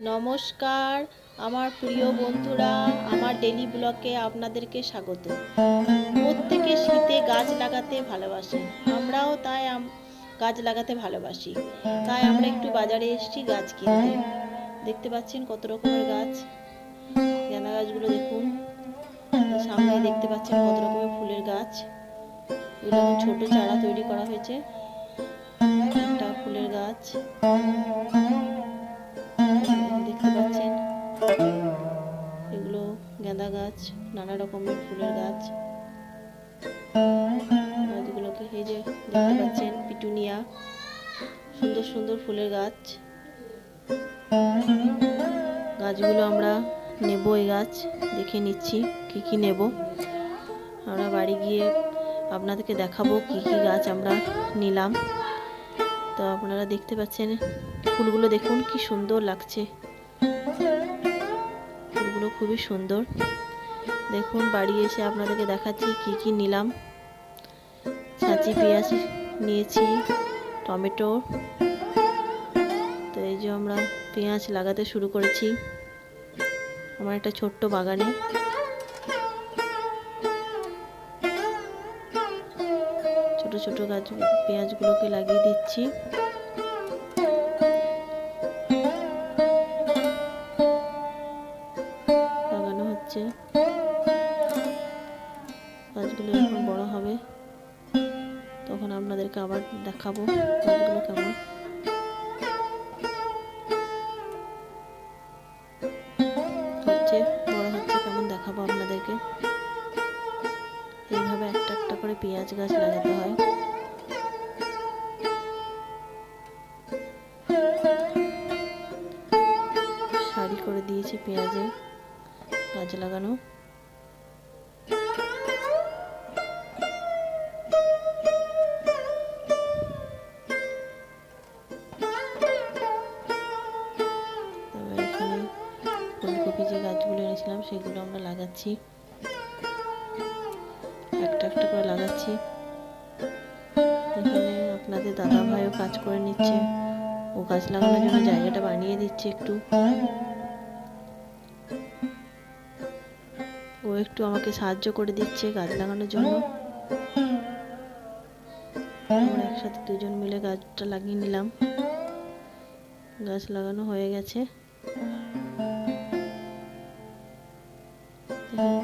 নমস্কার, আমার প্রিয় বন্ধুরা, আমার ডেলি ব্লকে আপনাদেরকে স্বাগত। প্রত্যেকে শীতে গাছ লাগাতে ভালোবাসে, আমরাও তাই গাছ লাগাতে ভালোবাসি। তাই আমরা একটু বাজারে এসেছি গাছ কিনতে। দেখতে পাচ্ছেন কত রকমের গাছ? গাঁদা গাছগুলো দেখুন। সামনে দেখতে পাচ্ছেন কত রকমের ফুলের গাছ। এগুলো ছোট চারা তৈরি করা হয়েছে। একটা ফুলের গাছ। নানা রকমের ফুলের গাছ। গাছগুলোকে এই যে দেখতে পাচ্ছেন পিটুনিয়া। সুন্দর সুন্দর ফুলের গাছ। গাছগুলো আমরা নেব এই গাছ দেখে নিচ্ছি কি কি নেব। আমরা বাড়ি গিয়ে আপনাদেরকে দেখাবো কি কি গাছ আমরা নিলাম। তো আপনারা দেখতে পাচ্ছেন ফুলগুলো দেখুন কি সুন্দর লাগছে। ফুলগুলো খুবই সুন্দর। দেখুন, বাড়ি এসে আপনাদেরকে দেখাচ্ছি কি কি নিলাম। ছাঁচি পেঁয়াজ নিয়েছি, টমেটো। তো এই যে আমরা পেঁয়াজ লাগাতে শুরু করেছি। আমার একটা ছোট্ট বাগানে। ছোট ছোট গাছ, পেঁয়াজগুলোকে লাগিয়ে দিচ্ছি। হচ্ছে গাছগুলো যখন বড় হবে, তখন আপনাদেরকে আবার দেখাবো গাছগুলো কেমন। হচ্ছে, বড় হচ্ছে কেমন দেখাবো আপনাদেরকে। এইভাবে একটা একটা করে পেঁয়াজ গাছ লাগাতে হয়। করে দিয়েছি পেঁয়াজে। গাছ লাগানো। ফুলকপি যে গাছগুলো এনেছিলাম, সেগুলো আমরা লাগাচ্ছি। একটা একটা করে লাগাচ্ছি। এখানে আপনাদের দাদা ভাইও কাজ করে নিচ্ছে। ও গাছ লাগানোর জন্য জায়গাটা বানিয়ে দিচ্ছে একটু। একটু আমাকে সাহায্য করে দিচ্ছে গাছ লাগানোর জন্য। একসাথে দুজন মিলে গাছটা লাগিয়ে নিলাম। গাছ লাগানো হয়ে গেছে।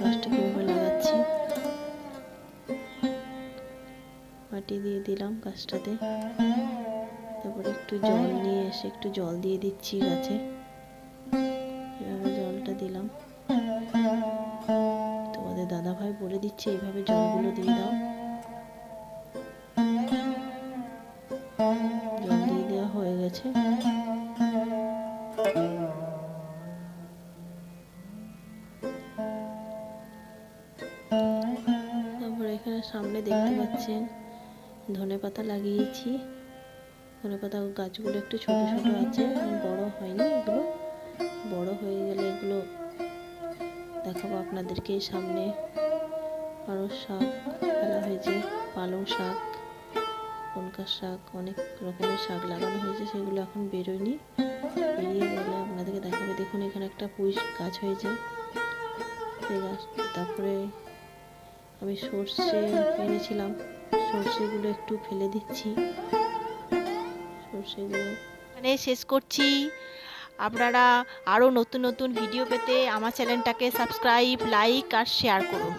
গাছটা কীভাবে লাগাচ্ছি। মাটি দিয়ে দিলাম গাছটাতে। তারপরে একটু জল নিয়ে এসে একটু জল দিয়ে দিচ্ছি গাছে। এভাবে জলটা দিলাম। তোমাদের দাদা ভাই বলে দিচ্ছে এইভাবে জলগুলো দিয়ে দাও। জল দিয়ে দেওয়া হয়ে গেছে। এখানে সামনে দেখতে পাচ্ছেন ধনে পাতা লাগিয়েছি। ধনে পাতা গাছগুলো একটু ছোট ছোট আছে, বড় আপনাদেরকে সামনে আরও শাক ফেলা হয়েছে, পালং শাক কনকার শাক, অনেক রকমের শাক লাগানো হয়েছে, সেগুলো এখন বেরোয়নি। বেরিয়ে গেলে আপনাদেরকে দেখাবে। দেখুন, এখানে একটা পুঁই গাছ হয়েছে। সেই গাছ, তারপরে আমি সর্ষে এনেছিলাম। সর্ষেগুলো একটু ফেলে দিচ্ছি। সর্ষেগুলো মানে শেষ করছি। আপনারা আরও নতুন নতুন ভিডিও পেতে আমার চ্যানেলটাকে সাবস্ক্রাইব লাইক আর শেয়ার করুন।